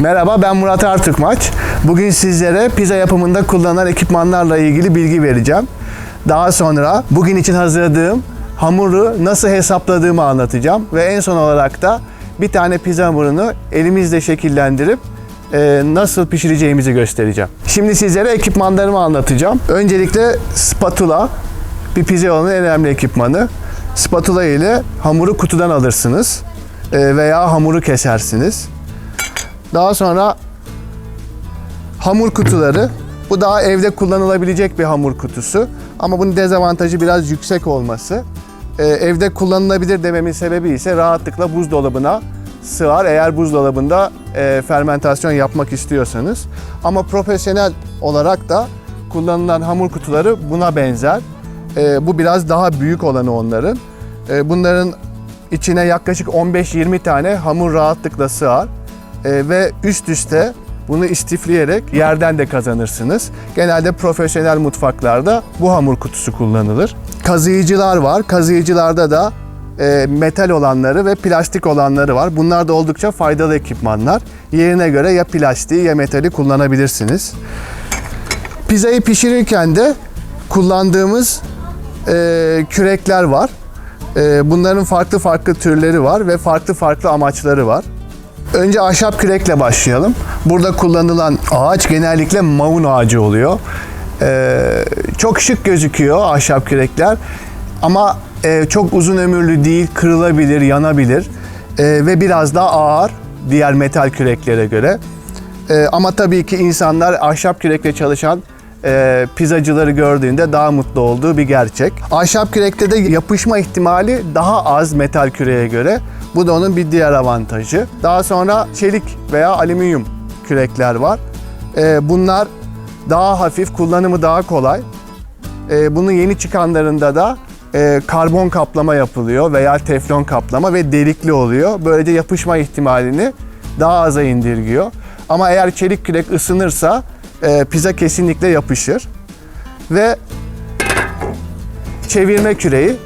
Merhaba ben Murat Artukmaç. Bugün sizlere pizza yapımında kullanılan ekipmanlarla ilgili bilgi vereceğim. Daha sonra bugün için hazırladığım hamuru nasıl hesapladığımı anlatacağım. Ve en son olarak da bir tane pizza hamurunu elimizle şekillendirip e, nasıl pişireceğimizi göstereceğim. Şimdi sizlere ekipmanlarımı anlatacağım. Öncelikle spatula, bir pizza yoğurmanın en önemli ekipmanı. Spatula ile hamuru kutudan alırsınız e, veya hamuru kesersiniz. Daha sonra hamur kutuları. Bu daha evde kullanılabilecek bir hamur kutusu. Ama bunun dezavantajı biraz yüksek olması. Ee, evde kullanılabilir dememin sebebi ise rahatlıkla buzdolabına sığar eğer buzdolabında e, fermentasyon yapmak istiyorsanız. Ama profesyonel olarak da kullanılan hamur kutuları buna benzer. Ee, bu biraz daha büyük olanı onların. Ee, bunların içine yaklaşık 15-20 tane hamur rahatlıkla sığar. Ee, ve üst üste bunu istifleyerek yerden de kazanırsınız. Genelde profesyonel mutfaklarda bu hamur kutusu kullanılır. Kazıyıcılar var. Kazıyıcılarda da e, metal olanları ve plastik olanları var. Bunlar da oldukça faydalı ekipmanlar. Yerine göre ya plastiği ya metali kullanabilirsiniz. Pizzayı pişirirken de kullandığımız e, kürekler var. E, bunların farklı farklı türleri var ve farklı farklı amaçları var. Önce ahşap kürekle başlayalım. Burada kullanılan ağaç genellikle maun ağacı oluyor. Ee, çok şık gözüküyor ahşap kürekler ama e, çok uzun ömürlü değil, kırılabilir, yanabilir Ee, ve biraz daha ağır diğer metal küreklere göre. Ee, ama tabii ki insanlar ahşap kürekle çalışan e, pizzacıları gördüğünde daha mutlu olduğu bir gerçek. Ahşap kürekte de yapışma ihtimali daha az metal küreğe göre. Bu da onun bir diğer avantajı. Daha sonra çelik veya alüminyum kürekler var. Ee, bunlar daha hafif, kullanımı daha kolay. Ee, bunun yeni çıkanlarında da e, karbon kaplama yapılıyor veya teflon kaplama ve delikli oluyor. Böylece yapışma ihtimalini daha aza indirgiyor. Ama eğer çelik kürek ısınırsa e, pizza kesinlikle yapışır. Ve çevirme küreği.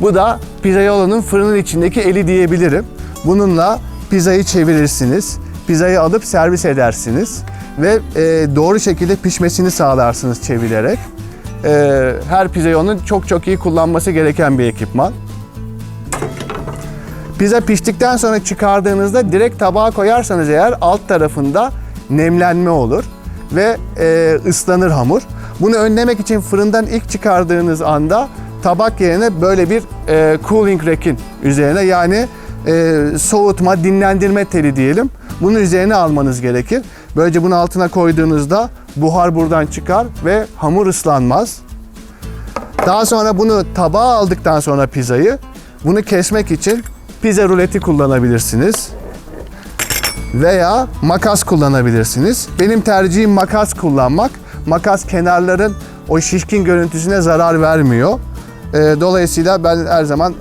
Bu da pizzaiola'nın fırının içindeki eli diyebilirim. Bununla pizzayı çevirirsiniz. Pizzayı alıp servis edersiniz. Ve e, doğru şekilde pişmesini sağlarsınız çevirerek. E, her pizzaiola'nın çok çok iyi kullanması gereken bir ekipman. Pizza piştikten sonra çıkardığınızda direkt tabağa koyarsanız eğer alt tarafında nemlenme olur ve e, ıslanır hamur. Bunu önlemek için fırından ilk çıkardığınız anda tabak yerine böyle bir e, cooling rack'in üzerine yani e, soğutma, dinlendirme teli diyelim. Bunun üzerine almanız gerekir. Böylece bunu altına koyduğunuzda buhar buradan çıkar ve hamur ıslanmaz. Daha sonra bunu tabağa aldıktan sonra pizzayı bunu kesmek için pizza ruleti kullanabilirsiniz. Veya makas kullanabilirsiniz. Benim tercihim makas kullanmak. Makas kenarların o şişkin görüntüsüne zarar vermiyor. Ee, dolayısıyla ben her zaman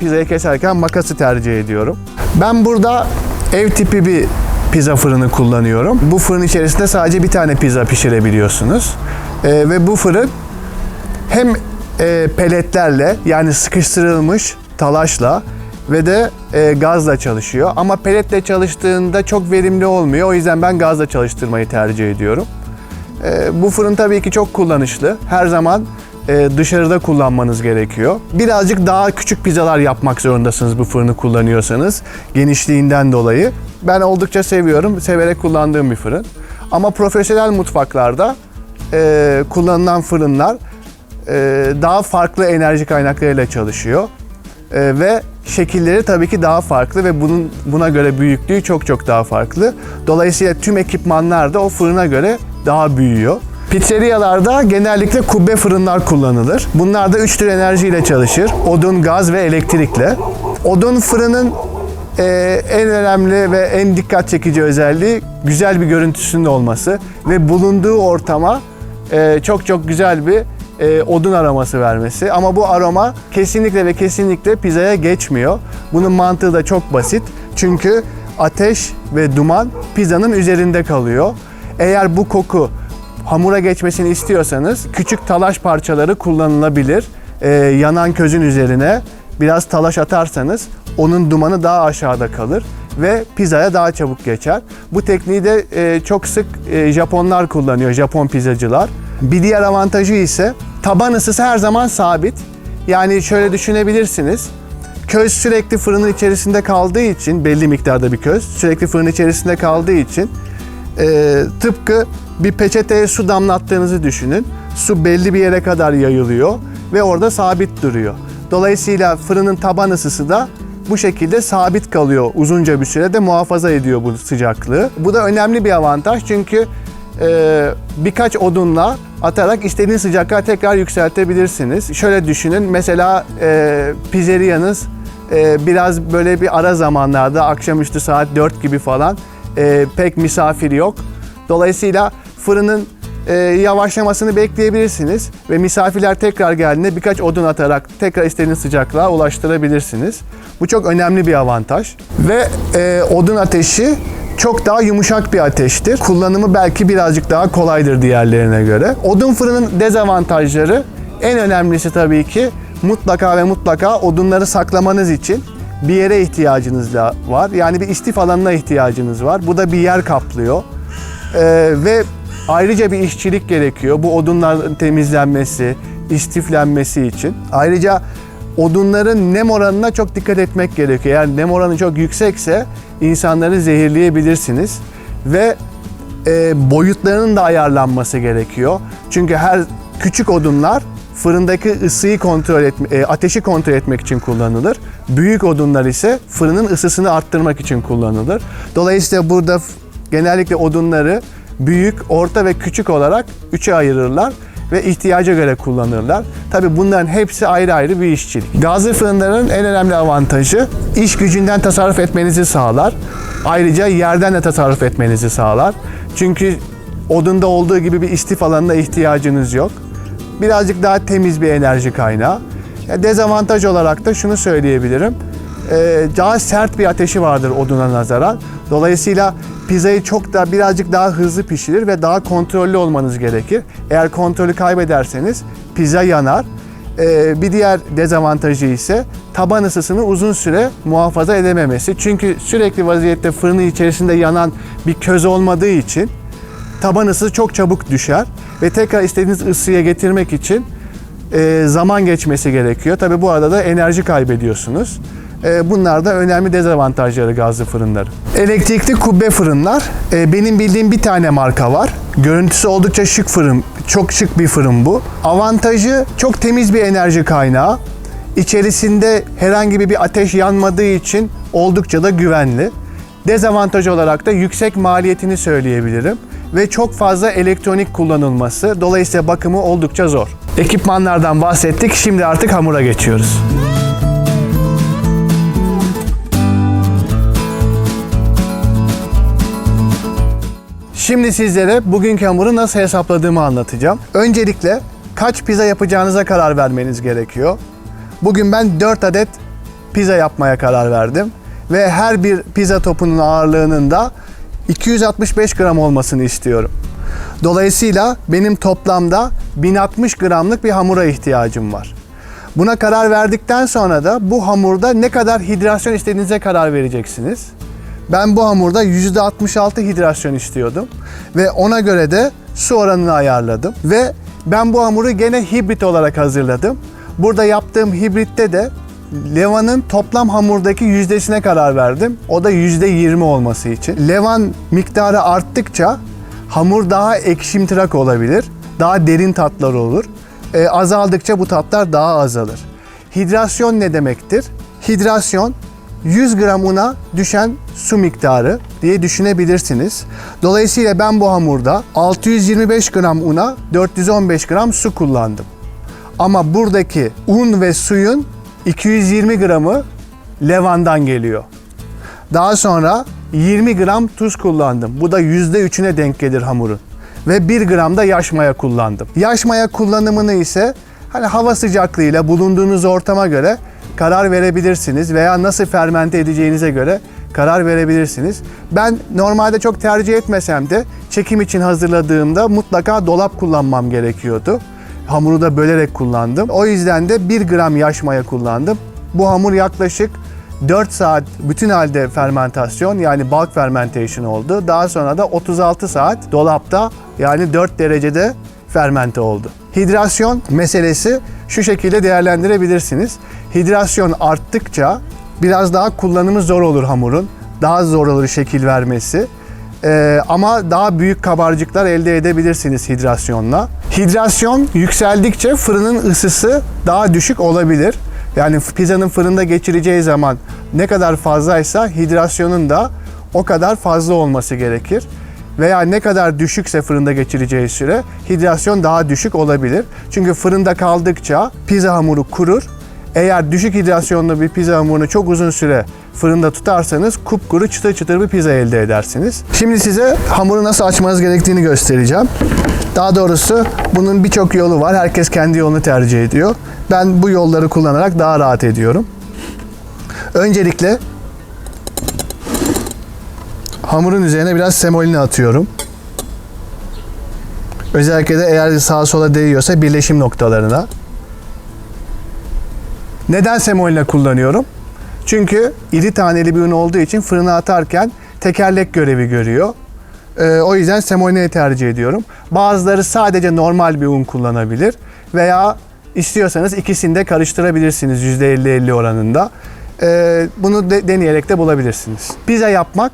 pizzayı keserken makası tercih ediyorum. Ben burada ev tipi bir pizza fırını kullanıyorum. Bu fırın içerisinde sadece bir tane pizza pişirebiliyorsunuz. Ee, ve bu fırın hem e, peletlerle yani sıkıştırılmış talaşla ve de e, gazla çalışıyor. Ama peletle çalıştığında çok verimli olmuyor. O yüzden ben gazla çalıştırmayı tercih ediyorum. E, bu fırın tabii ki çok kullanışlı. Her zaman e, dışarıda kullanmanız gerekiyor. Birazcık daha küçük pizzalar yapmak zorundasınız bu fırını kullanıyorsanız. Genişliğinden dolayı. Ben oldukça seviyorum. Severek kullandığım bir fırın. Ama profesyonel mutfaklarda e, kullanılan fırınlar e, daha farklı enerji kaynaklarıyla çalışıyor. E, ve şekilleri tabii ki daha farklı ve bunun buna göre büyüklüğü çok çok daha farklı. Dolayısıyla tüm ekipmanlar da o fırına göre daha büyüyor. Pizzeriyalarda genellikle kubbe fırınlar kullanılır. Bunlar da üç tür enerjiyle çalışır. Odun, gaz ve elektrikle. Odun fırının e, en önemli ve en dikkat çekici özelliği güzel bir görüntüsünün olması ve bulunduğu ortama e, çok çok güzel bir e, odun aroması vermesi. Ama bu aroma kesinlikle ve kesinlikle pizzaya geçmiyor. Bunun mantığı da çok basit. Çünkü ateş ve duman pizzanın üzerinde kalıyor. Eğer bu koku hamura geçmesini istiyorsanız küçük talaş parçaları kullanılabilir. E, yanan közün üzerine biraz talaş atarsanız onun dumanı daha aşağıda kalır ve pizzaya daha çabuk geçer. Bu tekniği de e, çok sık e, Japonlar kullanıyor, Japon pizzacılar. Bir diğer avantajı ise taban ısısı her zaman sabit. Yani şöyle düşünebilirsiniz. Köz sürekli fırının içerisinde kaldığı için, belli miktarda bir köz sürekli fırının içerisinde kaldığı için e, tıpkı bir peçeteye su damlattığınızı düşünün. Su belli bir yere kadar yayılıyor ve orada sabit duruyor. Dolayısıyla fırının taban ısısı da bu şekilde sabit kalıyor uzunca bir sürede muhafaza ediyor bu sıcaklığı. Bu da önemli bir avantaj çünkü e, birkaç odunla atarak istediğiniz sıcaklığa tekrar yükseltebilirsiniz. Şöyle düşünün mesela e, pizzeriyanız e, biraz böyle bir ara zamanlarda akşamüstü saat 4 gibi falan e, pek misafir yok. Dolayısıyla fırının e, yavaşlamasını bekleyebilirsiniz ve misafirler tekrar geldiğinde birkaç odun atarak tekrar istediğiniz sıcaklığa ulaştırabilirsiniz. Bu çok önemli bir avantaj. Ve e, odun ateşi çok daha yumuşak bir ateştir. Kullanımı belki birazcık daha kolaydır diğerlerine göre. Odun fırının dezavantajları en önemlisi tabii ki mutlaka ve mutlaka odunları saklamanız için bir yere ihtiyacınız da var. Yani bir istif alanına ihtiyacınız var. Bu da bir yer kaplıyor. Ee, ve ayrıca bir işçilik gerekiyor. Bu odunların temizlenmesi, istiflenmesi için. Ayrıca odunların nem oranına çok dikkat etmek gerekiyor. Eğer nem oranı çok yüksekse insanları zehirleyebilirsiniz. Ve e, boyutlarının da ayarlanması gerekiyor. Çünkü her küçük odunlar fırındaki ısıyı kontrol etme, e, ateşi kontrol etmek için kullanılır. Büyük odunlar ise fırının ısısını arttırmak için kullanılır. Dolayısıyla burada genellikle odunları büyük, orta ve küçük olarak üçe ayırırlar ve ihtiyaca göre kullanırlar. Tabii bunların hepsi ayrı ayrı bir işçilik. Gazlı fırınların en önemli avantajı iş gücünden tasarruf etmenizi sağlar. Ayrıca yerden de tasarruf etmenizi sağlar. Çünkü odunda olduğu gibi bir istif alanına ihtiyacınız yok. Birazcık daha temiz bir enerji kaynağı. Ya dezavantaj olarak da şunu söyleyebilirim. Ee, daha sert bir ateşi vardır oduna nazaran. Dolayısıyla pizzayı çok da birazcık daha hızlı pişirir ve daha kontrollü olmanız gerekir. Eğer kontrolü kaybederseniz pizza yanar. Ee, bir diğer dezavantajı ise taban ısısını uzun süre muhafaza edememesi. Çünkü sürekli vaziyette fırının içerisinde yanan bir köz olmadığı için taban ısısı çok çabuk düşer ve tekrar istediğiniz ısıya getirmek için e, zaman geçmesi gerekiyor. Tabi bu arada da enerji kaybediyorsunuz. E, bunlar da önemli dezavantajları gazlı fırınların. Elektrikli kubbe fırınlar. e, benim bildiğim bir tane marka var. Görüntüsü oldukça şık fırın. Çok şık bir fırın bu. Avantajı çok temiz bir enerji kaynağı. İçerisinde herhangi bir ateş yanmadığı için oldukça da güvenli. Dezavantaj olarak da yüksek maliyetini söyleyebilirim ve çok fazla elektronik kullanılması. Dolayısıyla bakımı oldukça zor. Ekipmanlardan bahsettik. Şimdi artık hamura geçiyoruz. Şimdi sizlere bugünkü hamuru nasıl hesapladığımı anlatacağım. Öncelikle kaç pizza yapacağınıza karar vermeniz gerekiyor. Bugün ben 4 adet pizza yapmaya karar verdim. Ve her bir pizza topunun ağırlığının da 265 gram olmasını istiyorum. Dolayısıyla benim toplamda 1060 gramlık bir hamura ihtiyacım var. Buna karar verdikten sonra da bu hamurda ne kadar hidrasyon istediğinize karar vereceksiniz. Ben bu hamurda %66 hidrasyon istiyordum ve ona göre de su oranını ayarladım ve ben bu hamuru gene hibrit olarak hazırladım. Burada yaptığım hibritte de levanın toplam hamurdaki yüzdesine karar verdim. O da %20 olması için. Levan miktarı arttıkça hamur daha ekşimtırak olabilir. Daha derin tatlar olur. Ee, azaldıkça bu tatlar daha azalır. Hidrasyon ne demektir? Hidrasyon 100 gram una düşen su miktarı diye düşünebilirsiniz. Dolayısıyla ben bu hamurda 625 gram una 415 gram su kullandım. Ama buradaki un ve suyun 220 gramı levandan geliyor. Daha sonra 20 gram tuz kullandım. Bu da %3'üne denk gelir hamurun. Ve 1 gram da yaş maya kullandım. Yaş maya kullanımını ise hani hava sıcaklığıyla bulunduğunuz ortama göre karar verebilirsiniz veya nasıl fermente edeceğinize göre karar verebilirsiniz. Ben normalde çok tercih etmesem de çekim için hazırladığımda mutlaka dolap kullanmam gerekiyordu. Hamuru da bölerek kullandım. O yüzden de 1 gram yaş maya kullandım. Bu hamur yaklaşık 4 saat bütün halde fermentasyon yani bulk fermentation oldu. Daha sonra da 36 saat dolapta yani 4 derecede fermente oldu. Hidrasyon meselesi şu şekilde değerlendirebilirsiniz. Hidrasyon arttıkça biraz daha kullanımı zor olur hamurun. Daha zor olur şekil vermesi. Ee, ama daha büyük kabarcıklar elde edebilirsiniz hidrasyonla. Hidrasyon yükseldikçe fırının ısısı daha düşük olabilir. Yani pizzanın fırında geçireceği zaman ne kadar fazlaysa hidrasyonun da o kadar fazla olması gerekir. Veya ne kadar düşükse fırında geçireceği süre hidrasyon daha düşük olabilir. Çünkü fırında kaldıkça pizza hamuru kurur. Eğer düşük hidrasyonlu bir pizza hamurunu çok uzun süre fırında tutarsanız kupkuru çıtır çıtır bir pizza elde edersiniz. Şimdi size hamuru nasıl açmanız gerektiğini göstereceğim. Daha doğrusu bunun birçok yolu var. Herkes kendi yolunu tercih ediyor. Ben bu yolları kullanarak daha rahat ediyorum. Öncelikle hamurun üzerine biraz semolina atıyorum. Özellikle de eğer sağa sola değiyorsa birleşim noktalarına. Neden semolina kullanıyorum? Çünkü iri taneli bir un olduğu için fırına atarken tekerlek görevi görüyor. Ee, o yüzden semolina'yı tercih ediyorum. Bazıları sadece normal bir un kullanabilir veya istiyorsanız ikisini de karıştırabilirsiniz %50-50 oranında. Ee, bunu de- deneyerek de bulabilirsiniz. Pizza yapmak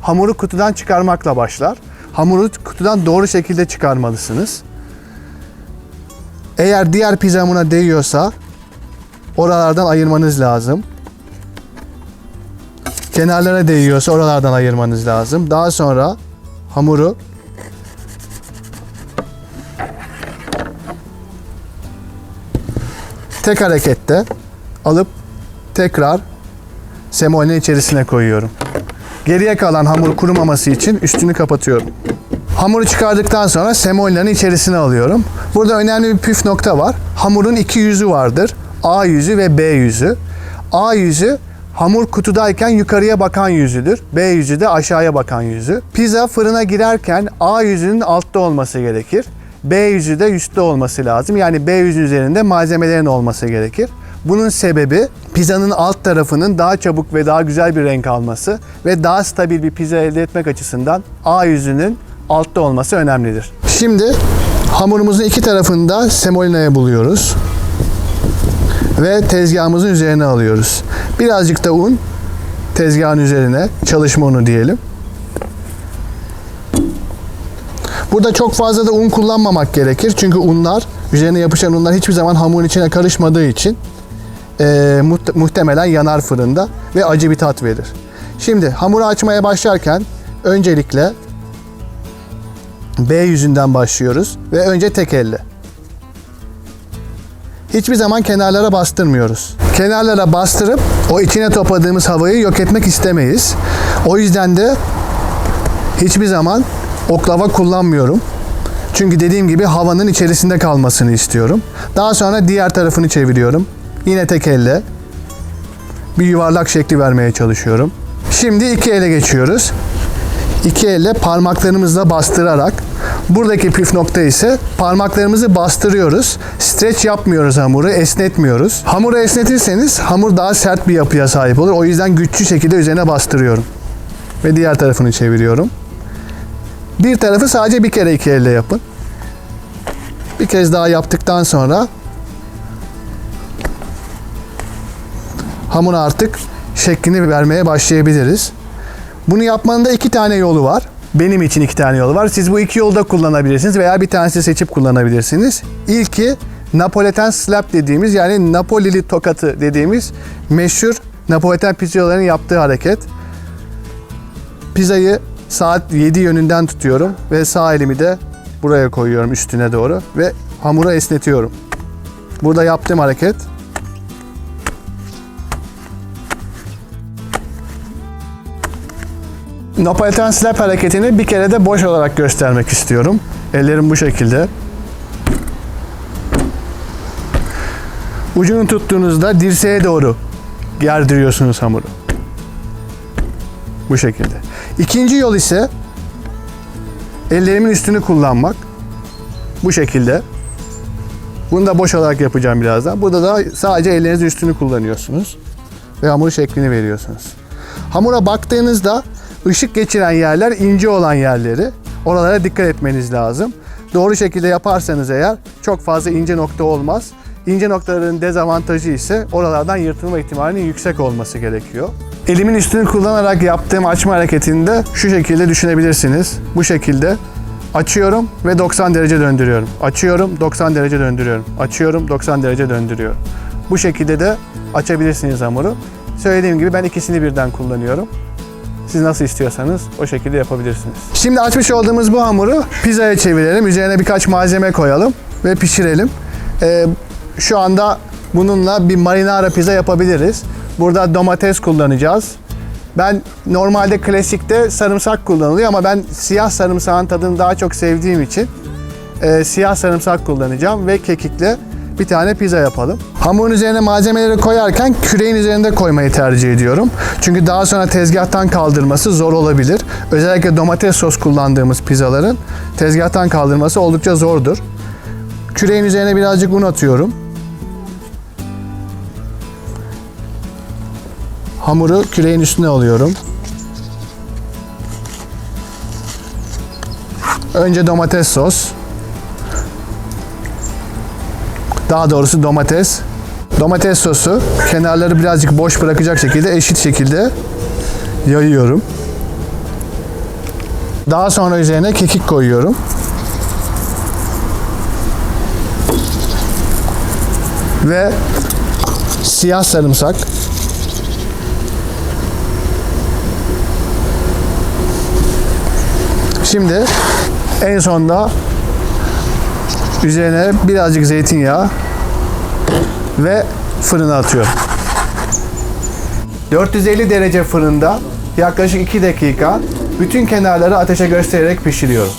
hamuru kutudan çıkarmakla başlar. Hamuru kutudan doğru şekilde çıkarmalısınız. Eğer diğer pizza hamuruna değiyorsa oralardan ayırmanız lazım. Kenarlara değiyorsa oralardan ayırmanız lazım. Daha sonra hamuru tek harekette alıp tekrar semolina içerisine koyuyorum. Geriye kalan hamur kurumaması için üstünü kapatıyorum. Hamuru çıkardıktan sonra semolina'nın içerisine alıyorum. Burada önemli bir püf nokta var. Hamurun iki yüzü vardır. A yüzü ve B yüzü. A yüzü hamur kutudayken yukarıya bakan yüzüdür. B yüzü de aşağıya bakan yüzü. Pizza fırına girerken A yüzünün altta olması gerekir. B yüzü de üstte olması lazım. Yani B yüzü üzerinde malzemelerin olması gerekir. Bunun sebebi pizzanın alt tarafının daha çabuk ve daha güzel bir renk alması ve daha stabil bir pizza elde etmek açısından A yüzünün altta olması önemlidir. Şimdi hamurumuzun iki tarafında semolina'ya buluyoruz ve tezgahımızın üzerine alıyoruz. Birazcık da un tezgahın üzerine çalışma unu diyelim. Burada çok fazla da un kullanmamak gerekir. Çünkü unlar, üzerine yapışan unlar hiçbir zaman hamurun içine karışmadığı için muht- muhtemelen yanar fırında ve acı bir tat verir. Şimdi hamuru açmaya başlarken öncelikle B yüzünden başlıyoruz ve önce tek elle. Hiçbir zaman kenarlara bastırmıyoruz. Kenarlara bastırıp o içine topladığımız havayı yok etmek istemeyiz. O yüzden de hiçbir zaman oklava kullanmıyorum. Çünkü dediğim gibi havanın içerisinde kalmasını istiyorum. Daha sonra diğer tarafını çeviriyorum. Yine tek elle bir yuvarlak şekli vermeye çalışıyorum. Şimdi iki ele geçiyoruz. İki elle parmaklarımızla bastırarak buradaki püf nokta ise parmaklarımızı bastırıyoruz. Streç yapmıyoruz hamuru, esnetmiyoruz. Hamuru esnetirseniz hamur daha sert bir yapıya sahip olur. O yüzden güçlü şekilde üzerine bastırıyorum. Ve diğer tarafını çeviriyorum. Bir tarafı sadece bir kere iki elle yapın. Bir kez daha yaptıktan sonra hamura artık şeklini vermeye başlayabiliriz. Bunu yapmanın da iki tane yolu var. Benim için iki tane yolu var. Siz bu iki yolda kullanabilirsiniz veya bir tanesini seçip kullanabilirsiniz. İlki Napolitan slap dediğimiz yani Napolili tokatı dediğimiz meşhur Napolitan pizzaların yaptığı hareket. Pizzayı saat 7 yönünden tutuyorum ve sağ elimi de buraya koyuyorum üstüne doğru ve hamuru esnetiyorum. Burada yaptığım hareket Napolitan slap hareketini bir kere de boş olarak göstermek istiyorum. Ellerim bu şekilde. Ucunu tuttuğunuzda dirseğe doğru gerdiriyorsunuz hamuru. Bu şekilde. İkinci yol ise ellerimin üstünü kullanmak. Bu şekilde. Bunu da boş olarak yapacağım birazdan. Burada da sadece ellerinizin üstünü kullanıyorsunuz. ve hamur şeklini veriyorsunuz. Hamura baktığınızda ışık geçiren yerler ince olan yerleri. Oralara dikkat etmeniz lazım. Doğru şekilde yaparsanız eğer çok fazla ince nokta olmaz. İnce noktaların dezavantajı ise oralardan yırtılma ihtimalinin yüksek olması gerekiyor. Elimin üstünü kullanarak yaptığım açma hareketini de şu şekilde düşünebilirsiniz. Bu şekilde açıyorum ve 90 derece döndürüyorum. Açıyorum, 90 derece döndürüyorum. Açıyorum, 90 derece döndürüyorum. Bu şekilde de açabilirsiniz hamuru. Söylediğim gibi ben ikisini birden kullanıyorum. Siz nasıl istiyorsanız o şekilde yapabilirsiniz. Şimdi açmış olduğumuz bu hamuru pizzaya çevirelim. Üzerine birkaç malzeme koyalım ve pişirelim. Ee, şu anda bununla bir marinara pizza yapabiliriz. Burada domates kullanacağız. Ben normalde klasikte sarımsak kullanılıyor ama ben siyah sarımsağın tadını daha çok sevdiğim için e, siyah sarımsak kullanacağım ve kekikle bir tane pizza yapalım. Hamurun üzerine malzemeleri koyarken küreğin üzerinde koymayı tercih ediyorum. Çünkü daha sonra tezgahtan kaldırması zor olabilir. Özellikle domates sos kullandığımız pizzaların tezgahtan kaldırması oldukça zordur. Küreğin üzerine birazcık un atıyorum. Hamuru küreğin üstüne alıyorum. Önce domates sos. Daha doğrusu domates. Domates sosu kenarları birazcık boş bırakacak şekilde eşit şekilde yayıyorum. Daha sonra üzerine kekik koyuyorum. Ve siyah sarımsak. Şimdi en sonda üzerine birazcık zeytinyağı ve fırına atıyorum. 450 derece fırında yaklaşık 2 dakika bütün kenarları ateşe göstererek pişiriyorum.